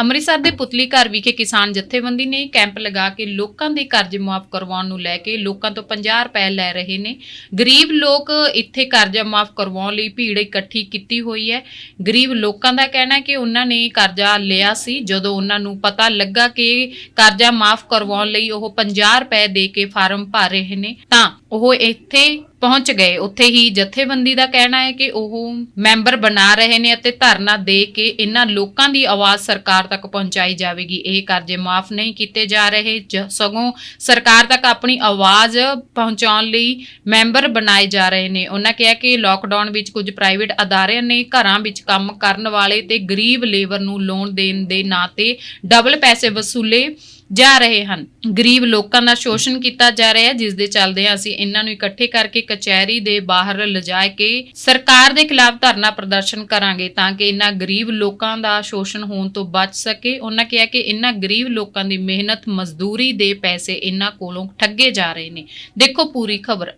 ਅੰਮ੍ਰਿਤਸਰ ਦੇ ਪੁਤਲੀ ਘਰ ਵਿਖੇ ਕਿਸਾਨ ਜਥੇਬੰਦੀ ਨੇ ਕੈਂਪ ਲਗਾ ਕੇ ਲੋਕਾਂ ਦੇ ਕਰਜ਼ੇ ਮਾਫ਼ ਕਰਵਾਉਣ ਨੂੰ ਲੈ ਕੇ ਲੋਕਾਂ ਤੋਂ 50 ਰੁਪਏ ਲੈ ਰਹੇ ਨੇ। ਗਰੀਬ ਲੋਕ ਇੱਥੇ ਕਰਜ਼ਾ ਮਾਫ ਕਰਵਾਉਣ ਲਈ ਭੀੜ ਇਕੱਠੀ ਕੀਤੀ ਹੋਈ ਹੈ। ਗਰੀਬ ਲੋਕਾਂ ਦਾ ਕਹਿਣਾ ਹੈ ਕਿ ਉਹਨਾਂ ਨੇ ਕਰਜ਼ਾ ਲਿਆ ਸੀ। ਜਦੋਂ ਉਹਨਾਂ ਨੂੰ ਪਤਾ ਲੱਗਾ ਕਿ ਕਰਜ਼ਾ ਮਾਫ ਕਰਵਾਉਣ ਲਈ ਉਹ 50 ਰੁਪਏ ਦੇ ਕੇ ਫਾਰਮ ਭਰ ਰਹੇ ਨੇ, ਤਾਂ ਉਹ ਇੱਥੇ ਪਹੁੰਚ ਗਏ। ਉੱਥੇ ਹੀ ਜਥੇਬੰਦੀ ਦਾ ਕਹਿਣਾ ਹੈ ਕਿ ਉਹ ਮੈਂਬਰ ਬਣਾ ਰਹੇ ਨੇ ਅਤੇ ਧਰਨਾ ਦੇ ਕੇ ਇਹਨਾਂ ਲੋਕਾਂ ਦੀ ਆਵਾਜ਼ ਸਰਕਾਰ ਤੱਕ ਪਹੁੰਚਾਈ ਜਾਵੇਗੀ। ਇਹ ਕਰਜ਼ੇ ਮਾਫ ਨਹੀਂ ਕੀਤੇ ਜਾ ਰਹੇ। ਸਗੋਂ ਸਰਕਾਰ ਤੱਕ ਆਪਣੀ ਆਵਾਜ਼ ਪਹੁੰਚਾਉਣ ਲਈ ਮੈਂਬਰ ਬਣਾਏ ਜਾ ਰਹੇ ਨੇ। ਉਹਨਾਂ ਕਿਹਾ ਕਿ ਲੋਕਡਾਊਨ ਵਿੱਚ ਕੁਝ ਪ੍ਰਾਈਵੇਟ ਅਦਾਰਿਆਂ ਨੇ ਘਰਾਂ ਵਿੱਚ ਕੰਮ ਕਰਨ ਵਾਲੇ ਤੇ ਗਰੀਬ ਲੇਬਰ ਨੂੰ ਲੋਨ ਦੇਣ ਦੇ ਨਾਂ ਤੇ ਡਬਲ ਪੈਸੇ ਵਸੂਲੇ ਜਾ ਰਹੇ ਹਨ। ਗਰੀਬ ਲੋਕਾਂ ਦਾ ਸ਼ੋਸ਼ਣ ਕੀਤਾ ਜਾ ਰਿਹਾ ਹੈ, ਜਿਸ ਦੇ ਚੱਲਦੇ ਅਸੀਂ ਇਹਨਾਂ ਨੂੰ ਇਕੱਠੇ ਕਰਕੇ ਕਚਹਿਰੀ ਦੇ ਬਾਹਰ ਲਿਜਾ ਕੇ ਸਰਕਾਰ ਦੇ ਖਿਲਾਫ ਧਰਨਾ ਪ੍ਰਦਰਸ਼ਨ ਕਰਾਂਗੇ ਤਾਂ ਕਿ ਇਹਨਾਂ ਗਰੀਬ ਲੋਕਾਂ ਦਾ ਸ਼ੋਸ਼ਣ ਹੋਣ ਤੋਂ ਬਚ ਸਕੇ। ਉਹਨਾਂ ਕਿਹਾ ਕਿ ਇਹਨਾਂ ਗਰੀਬ ਲੋਕਾਂ ਦੀ ਮਿਹਨਤ, ਮਜ਼ਦੂਰੀ ਦੇ ਪੈਸੇ ਇਹਨਾਂ ਕੋਲੋਂ ਠੱਗੇ ਜਾ ਰਹੇ ਨੇ। ਦੇਖੋ ਪੂਰੀ ਖਬਰ।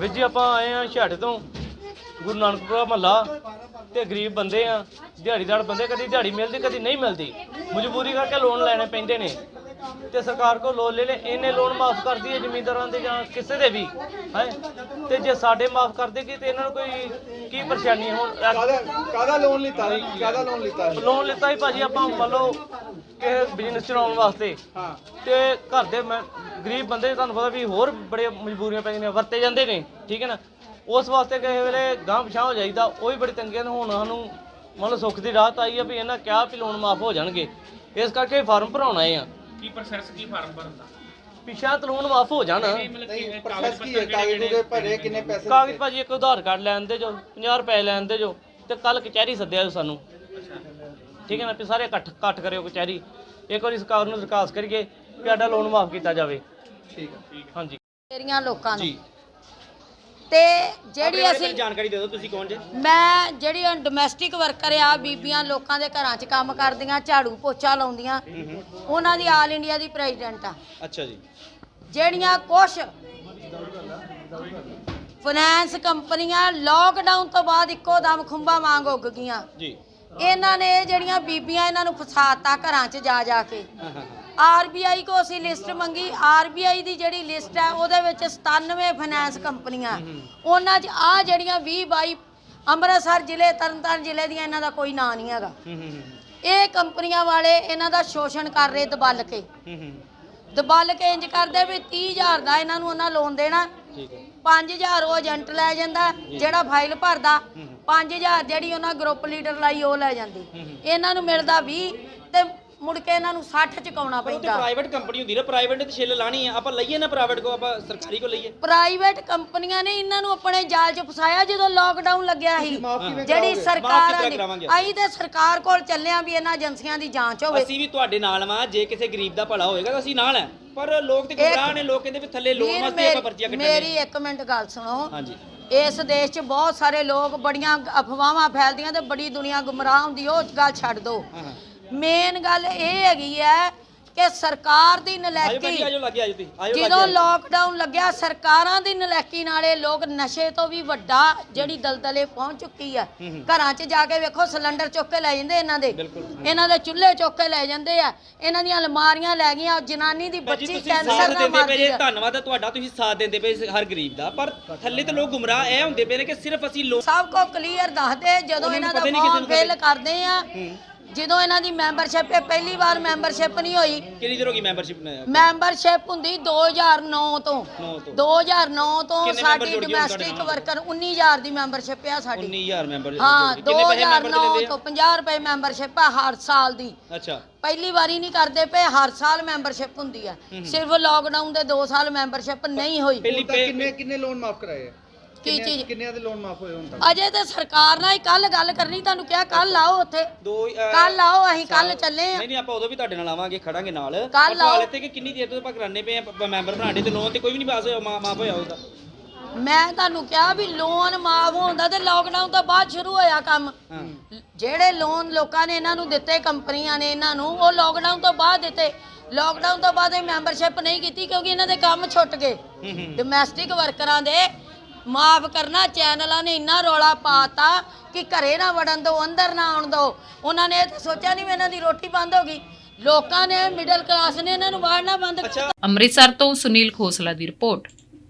ਵੀਰ ਜੀ, ਆਪਾਂ ਆਏ ਆ ਛੱਡ ਤੋਂ। ਗੁਰੂ ਨਾਨਕਪੁਰਾ ਮਹੱਲਾ ਤੇ ਗਰੀਬ ਬੰਦੇ ਆ ਦਿਹਾੜੀਦਾਰ ਬੰਦੇ ਕਦੀ ਦਿਹਾੜੀ ਮਿਲਦੀ ਕਦੀ ਨਹੀਂ ਮਿਲਦੀ। ਮਜਬੂਰੀ ਕਰਕੇ ਲੋਨ ਲੈਣੇ ਪੈਂਦੇ ਨੇ। ਤੇ ਸਰਕਾਰ ਕੋਲ ਲੋਨ ਲੈ ਲੈ ਇਹਨੇ ਲੋਨ ਮਾਫ ਕਰਦੀ ਹੈ ਜ਼ਮੀਂਦਾਰਾਂ ਦੇ ਜਾਂ ਕਿਸੇ ਦੇ ਵੀ ਹੈ? ਤੇ ਜੇ ਸਾਡੇ ਮਾਫ ਕਰ ਦੇਗੀ ਤੇ ਇਹਨਾਂ ਨੂੰ ਕੋਈ ਕੀ ਪਰੇਸ਼ਾਨੀ ਹੁਣ ਕਾਹਦਾ ਕਾਹਦਾ ਲੋਨ ਲਿੱਤਾ ਕਾਹਦਾ ਲੋਨ ਲਿੱਤਾ ਲੋਨ ਲਿੱਤਾ ਹੀ ਭਾਜੀ ਆਪਾਂ ਮੰਨ ਲਓ ਕਿਸੇ ਬਿਜ਼ਨਸ ਚਲਾਉਣ ਵਾਸਤੇ। ਹਾਂ। ਤੇ ਘਰ ਦੇ ਗਰੀਬ ਬੰਦੇ ਤੁਹਾਨੂੰ ਪਤਾ ਵੀ ਹੋਰ ਬੜੇ ਮਜਬੂਰੀਆਂ ਪੈ ਜਾਂਦੀਆਂ ਵਰਤੇ ਜਾਂਦੇ ਨੇ ਠੀਕ ਹੈ ਨਾ? ਉਸ ਵਾਸਤੇ ਕਿਸੇ ਵੇਲੇ ਗਾਂਹ ਪਛਾਂ ਹੋ ਜਾਈਦਾ ਉਹ ਵੀ ਬੜੀ ਤੰਗੀਆਂ ਨੇ ਹੁਣ ਸਾਨੂੰ ਮੰਨ ਲਓ ਸੁੱਖ ਦੀ ਰਾਹਤ ਆਈ ਆ ਵੀ ਇਹਨਾਂ ਕਿਹਾ ਵੀ ਲੋਨ ਮਾਫ ਹੋ ਜਾਣਗੇ। ਇਸ ਕਰਕੇ ਫਾਰਮ ਭਰਾਉਣ ਆ। ਕੀ ਪ੍ਰੋਸੈਸ ਕੀ ਫਾਰਮ ਭਰਨ ਦਾ? ਪਿਛਾ ਲੋਨ ਮਾਫ ਹੋ ਜਾਣ। ਨਹੀਂ ਪ੍ਰੋਸੈਸ ਕੀ ਹੈ? ਕਾਗਜ਼ ਦੇ ਭਰੇ ਕਿੰਨੇ ਪੈਸੇ ਕਾਗਜ਼ ਭਾਜੀ ਇੱਕ ਆਧਾਰ ਕਾਰਡ ਲੈਣ ਦੇ ਜੋ 50 ਰੁਪਏ ਲੈਣ ਦੇ ਜੋ ਤੇ ਕੱਲ ਕਚਹਿਰੀ ਸੱਦਿਆ ਜੋ ਸਾਨੂੰ। ਠੀਕ ਹੈ ਨਾ ਵੀ ਸਾਰੇ ਇਕੱਠ ਇਕੱਠ ਕਰਿਓ ਕਚਹਿਰੀ। ਇੱਕ ਵਾਰੀ ਸਰਕਾਰ ਨੂੰ ਦਰਖਾਸਤ ਕਰੀਏ ਕਿ ਸਾਡਾ ਲੋਨ ਮਾਫ ਕੀਤਾ ਜਾਵੇ। ਠੀਕ ਹੈ। ਹਾਂਜੀ। ਮੇਰੀਆਂ ਲੋਕਾਂ ਨੂੰ। ਤੇ ਜਿਹੜੀ ਅਸੀਂ ਜਾਣਕਾਰੀ ਦੇ ਦਿਓ ਤੁਸੀਂ ਕੌਣ ਜੇ? ਮੈਂ ਜਿਹੜੀ ਡੋਮੈਸਟਿਕ ਵਰਕਰ ਆ ਬੀਬੀਆਂ ਲੋਕਾਂ ਦੇ ਘਰਾਂ 'ਚ ਕੰਮ ਕਰਦੀਆਂ ਝਾੜੂ ਪੋਚਾ ਲਾਉਂਦੀਆਂ ਉਹਨਾਂ ਦੀ ਆਲ ਇੰਡੀਆ ਦੀ ਪ੍ਰੈਜ਼ੀਡੈਂਟ ਆ। ਅੱਛਾ ਜੀ। ਜਿਹੜੀਆਂ ਕੁਛ ਫਾਈਨੈਂਸ ਕੰਪਨੀਆਂ ਲੋਕਡਾਊਨ ਤੋਂ ਬਾਅਦ ਇੱਕੋ ਦਮ ਖੁੰਬਾ ਵਾਂਗ ਉੱਗ ਗਈਆਂ। ਜੀ। ਇਹਨਾਂ ਨੇ ਜਿਹੜੀਆਂ ਬੀਬੀਆਂ ਇਹਨਾਂ ਨੂੰ ਫਸਾਤਾ ਘਰਾਂ 'ਚ ਜਾ ਜਾ ਕੇ ਆਰਬੀਆਈ ਕੋ ਅਸੀਂ ਲਿਸਟ ਮੰਗੀ। ਆਰਬੀਆਈ ਦੀ ਜਿਹੜੀ ਲਿਸਟ ਹੈ ਉਹਦੇ ਵਿੱਚ 97 ਫਾਈਨੈਂਸ ਕੰਪਨੀਆਂ। ਉਹਨਾਂ 'ਚ ਆ ਜਿਹੜੀਆਂ 20 22 ਅੰਮ੍ਰਿਤਸਰ ਜ਼ਿਲ੍ਹੇ ਤਰਨਤਾਰਨ ਜ਼ਿਲ੍ਹੇ ਦੀਆਂ ਇਹਨਾਂ ਦਾ ਕੋਈ ਨਾਂ ਨਹੀਂ ਹੈਗਾ। ਇਹ ਕੰਪਨੀਆਂ ਵਾਲੇ ਇਹਨਾਂ ਦਾ ਸ਼ੋਸ਼ਣ ਕਰ ਰਹੇ ਦਬਲ ਕੇ। ਦਬਲ ਕੇ ਇੰਜ ਕਰਦੇ ਵੀ 30000 ਦਾ ਇਹਨਾਂ ਨੂੰ ਉਹਨਾਂ ਲੋਨ ਦੇਣਾ। ਠੀਕ ਹੈ। 5000 ਉਹ ਏਜੰਟ ਲੈ ਜਾਂਦਾ ਜਿਹੜਾ ਫਾਈਲ ਭਰਦਾ। 5000 ਜਿਹੜੀ ਉਹਨਾਂ ਗਰੁੱਪ ਲੀਡਰ ਲਾਈ ਉਹ ਲੈ ਜਾਂਦੀ। ਇਹਨਾਂ ਨੂੰ ਮਿਲਦਾ 20 ਤੇ ਮੁੜ ਕੇ ਇਹਨਾਂ ਨੂੰ 60 ਚੁਕਾਉਣਾ ਉਹ ਤੇ ਪੈਂਦਾ। ਪ੍ਰਾਈਵੇਟ ਕੰਪਨੀ ਹੁੰਦੀ ਨਾ ਪ੍ਰਾਈਵੇਟ ਨੇ ਤੇ ਛਿੱਲ ਲਾਣੀ ਆ। ਆਪਾਂ ਲਈਏ ਨਾ ਪ੍ਰਾਈਵੇਟ ਕੋ ਆਪਾਂ ਸਰਕਾਰੀ ਕੋ ਲਈਏ। ਪ੍ਰਾਈਵੇਟ ਕੰਪਨੀਆਂ ਨੇ ਇਹਨਾਂ ਨੂੰ ਆਪਣੇ ਜਾਲ 'ਚ ਫਸਾਇਆ ਜਦੋਂ ਲੋਕਡਾਊਨ ਲੱਗਿਆ ਸੀ। ਮਾਫ਼ ਕਿਵੇਂ ਜਿਹੜੀ ਕਰਾਓਗੇ? ਸਰਕਾਰਾਂ ਕਿੱਦਾਂ ਦੀ ਕਰਾਵਾਂਗੇ? ਅਸੀਂ? ਤੇ ਸਰਕਾਰ ਕੋਲ ਚੱਲੇ ਆ ਵੀ ਇਹਨਾਂ ਏਜੰਸੀਆਂ ਦੀ ਜਾਂਚ ਹੋਵੇ। ਅਸੀਂ ਵੀ ਤੁਹਾਡੇ ਨਾਲ ਵਾਂ ਜੇ ਕਿਸੇ ਗਰੀਬ ਦਾ ਭਲਾ ਹੋਏਗਾ ਤਾਂ ਅਸੀਂ ਨਾਲ ਆ। ਪਰ ਲੋਕ ਤੇ ਗੁੰਮਰਾਹ ਨੇ ਲੋਕ ਕਹਿੰਦੇ ਵੀ ਥੱਲੇ ਲੋਨ ਵੀਰ, ਵਾਸਤੇ ਆਪਾਂ ਮੇਰੀ- ਪਰਚੀਆਂ ਕੱਟਣੇ ਮੇਰੀ ਇੱਕ ਮਿੰਟ ਗੱਲ ਸੁਣੋ। ਹਾਂਜੀ। ਇਸ ਦੇਸ਼ 'ਚ ਬਹੁਤ ਸਾਰੇ ਲੋਕ ਬੜੀਆਂ ਅਫਵਾਹਾਂ ਫੈਲਦੀਆਂ ਤੇ ਬੜੀ ਦੁਨੀਆ ਗੁੰਮਰਾਹ ਹੁੰਦੀ ਉਹ ਗੱਲ ਛੱਡ ਦਿਓ ਹਾਂ ਹਾਂ। ਮੇਨ ਗੱਲ ਇਹ ਹੈਗੀ ਹੈ ਕਿ ਸਰਕਾਰ ਦੀ ਆਜੋ ਨਲਾਇਕੀ ਭਾਜੀ ਆਜੋ ਲੱਗੇ ਆਜੋ ਤੁਸੀਂ। ਆਜੋ ਜਦੋਂ ਲੋਕਡਾਊਨ ਲੱਗਿਆ ਸਰਕਾਰਾਂ ਦੀ ਨਲਾਇਕੀ ਨਾਲੇ ਲੋਕ ਨਸ਼ੇ ਤੋਂ ਵੀ ਵੱਡਾ ਜਿਹੜੀ ਦਲਦਲੇ ਪਹੁੰਚ ਚੁੱਕੀ ਆ। ਘਰਾਂ 'ਚ ਜਾ ਕੇ ਵੇਖੋ ਸਿਲੰਡਰ ਚੁੱਕ ਕੇ ਲੈ ਜਾਂਦੇ ਇਹਨਾਂ ਦੇ। ਇਹਨਾਂ ਦੇ ਚੁੱਲ੍ਹੇ ਚੁੱਕ ਕੇ ਲੈ ਜਾਂਦੇ ਆ। ਇਹਨਾਂ ਦੀਆਂ ਅਲਮਾਰੀਆਂ ਲੈ ਗਈਆਂ ਉਹ ਜਨਾਨੀ ਦੀ ਬੱਚੀ ਕੈਂਸਰ ਨਾਲ ਮਰਦੀ ਆ। ਧੰਨਵਾਦ ਹੈ ਤੁਹਾਡਾ ਤੁਸੀਂ ਸਾਥ ਦਿੰਦੇ ਪਏ ਹਰ ਗਰੀਬ ਦਾ। ਪਰ ਥੱਲੇ ਤੇ ਲੋਕ ਗੁੰਮਰਾਹ ਇਹ ਹੁੰਦੇ ਪਏ ਨੇ ਕਿ ਸਿਰਫ ਅਸੀਂ ਲੋਕ ਸਭ ਕੋ ਕਲੀਅਰ ਦੱਸਦੇ ਜਦੋਂ ਇਹਨਾਂ ਦਾ ਫਾਰਮ ਫਿਲ ਕਰਦੇ ਆ ਜਦੋਂ ਇਹਨਾਂ ਦੀ ਮੈਂਬਰਸ਼ਿਪ ਪਹਿਲੀ ਵਾਰ ਮੈਂਬਰਸ਼ਿਪ ਨਹੀਂ ਹੋਈ। ਕਿੰਨੀ ਦੇਰ ਹੋ ਗਈ ਮੈਂਬਰਸ਼ਿਪ ਨੇ? ਮੈਂਬਰਸ਼ਿਪ ਹੁੰਦੀ 2009 ਤੋਂ। ਨੌ ਤੋਂ। 2009 ਤੋਂ ਕਿੰਨੇ ਸਾਡੀ ਜੁੜ ਗਏ ਹੁਣ ਤੁਹਾਡੇ ਡੋਮੈਸਟਿਕ ਨਾਲ? ਵਰਕਰ 19000 ਦੀ ਮੈਂਬਰਸ਼ਿਪ ਆ ਸਾਡੀ। 19000 ਮੈਂਬਰ ਹਾਂ ਕਿੰਨੇ ਪੈਸੇ ਮੈਂਬਰ ਦੇ 2009 ਲੈਂਦੇ ਤੋਂ 50 ਰੁਪਏ ਮੈਂਬਰਸ਼ਿਪ ਆ ਹਰ ਸਾਲ ਦੀ। ਅੱਛਾ। ਪਹਿਲੀ ਵਾਰੀ ਨਹੀਂ ਕਰਦੇ ਪਏ ਹਰ ਸਾਲ ਮੈਂਬਰਸ਼ਿਪ ਹੁੰਦੀ ਆ। ਸਿਰਫ ਲੋਕਡਾਊਨ ਦੇ 2 ਸਾਲ ਮੈਂਬਰਸ਼ਿਪ ਨਹੀਂ ਹੋਈ। ਪਹਿਲੀ ਹੁਣ ਤੱਕ ਪੇ ਕਿੰਨੇ ਕਿੰਨੇ ਲੋਨ ਮਾਫ ਕਰਾਏ ਆ? ਕੀ ਕਿੰਨੇ- ਚੀਜ਼? ਕਿੰਨਿਆਂ ਦੇ ਲੋਨ ਮਾਫ ਹੋਏ ਹੁਣ ਤੱਕ? ਅਜੇ ਤੇ ਸਰਕਾਰ ਨਾਲ ਹੀ ਕੱਲ ਗੱਲ ਕਰਨੀ ਤੁਹਾਨੂੰ ਕਿਹਾ ਕੱਲ ਆਓ ਉੱਥੇ। ਦੋ ਅਹ, ਕੱਲ ਆਓ ਅਸੀਂ ਕੱਲ ਚੱਲੇ ਆ ਨਹੀਂ ਨਹੀਂ ਆਪਾਂ ਉਦੋਂ ਵੀ ਤੁਹਾਡੇ ਨਾਲ ਆਵਾਂਗੇ ਖੜਾਂਗੇ ਨਾਲ। ਕੱਲ੍ਹ ਪਰ ਸਵਾਲ ਆਓ। ਇੱਥੇ ਕਿ ਕਿੰਨੀ ਦੇਰ ਤੋਂ ਆਪਾਂ ਕਰਾਨੇ ਪਏ ਆ ਮੈਂਬਰ ਬਣਾਣੇ ਤੇ ਲੋਨ ਤੇ ਕੋਈ ਵੀ ਨਹੀਂ ਪਾਸ ਹੋਇਆ ਮਾ- ਮਾਫ ਹੋਇਆ ਉਹਦਾ। ਮੈਂ ਤੁਹਾਨੂੰ ਕਿਹਾ ਵੀ ਲੋਨ ਮਾਫ ਹੁੰਦਾ ਤੇ ਲੋਕਡਾਊਨ ਤੋਂ ਬਾਅਦ ਸ਼ੁਰੂ ਹੋਇਆ ਕੰਮ। ਹਾਂ। ਜਿਹੜੇ ਲੋਨ ਲੋਕਾਂ ਨੇ ਇਹਨਾਂ ਨੂੰ ਦਿੱਤੇ ਕੰਪਨੀਆਂ ਨੇ ਇਹਨਾਂ ਨੂੰ ਉਹ ਲੋਕਡਾਊਨ ਤੋਂ ਬਾਅਦ ਦਿੱਤੇ। ਲੋਕਡਾਊਨ ਤੋਂ ਬਾਅਦ ਇਹ ਮੈਂਬਰਸ਼ਿਪ ਨਹੀਂ ਕੀਤੀ ਕਿਉਂਕਿ ਇਹਨਾਂ ਦੇ ਕੰਮ ਛੁੱਟ ਗਏ। ਡੋਮੈਸਟਿਕ ਵਰਕਰਾਂ ਦੇ ਮਾਫ ਕਰਨਾ ਚੈਨਲਾਂ ਨੇ ਇੰਨਾ ਰੌਲਾ ਪਾਤਾ ਕਿ ਘਰੇ ਨਾ ਵੜਨ ਦਿਓ ਅੰਦਰ ਨਾ ਆਉਣ ਦਿਓ। ਉਹਨਾਂ ਨੇ ਇਹ ਤਾਂ ਸੋਚਿਆ ਨਹੀਂ ਵੀ ਇਹਨਾਂ ਦੀ ਰੋਟੀ ਬੰਦ ਹੋ ਗਈ। ਲੋਕਾਂ ਨੇ ਮਿਡਲ ਕਲਾਸ ਨੇ ਇਹਨਾਂ ਨੂੰ ਵਾੜਨਾ ਬੰਦ ਕਰ ਅੱਛਾ ਅੰਮ੍ਰਿਤਸਰ ਤੋਂ ਸੁਨੀਲ ਖੋਸਲਾ ਦੀ ਰਿਪੋਰਟ।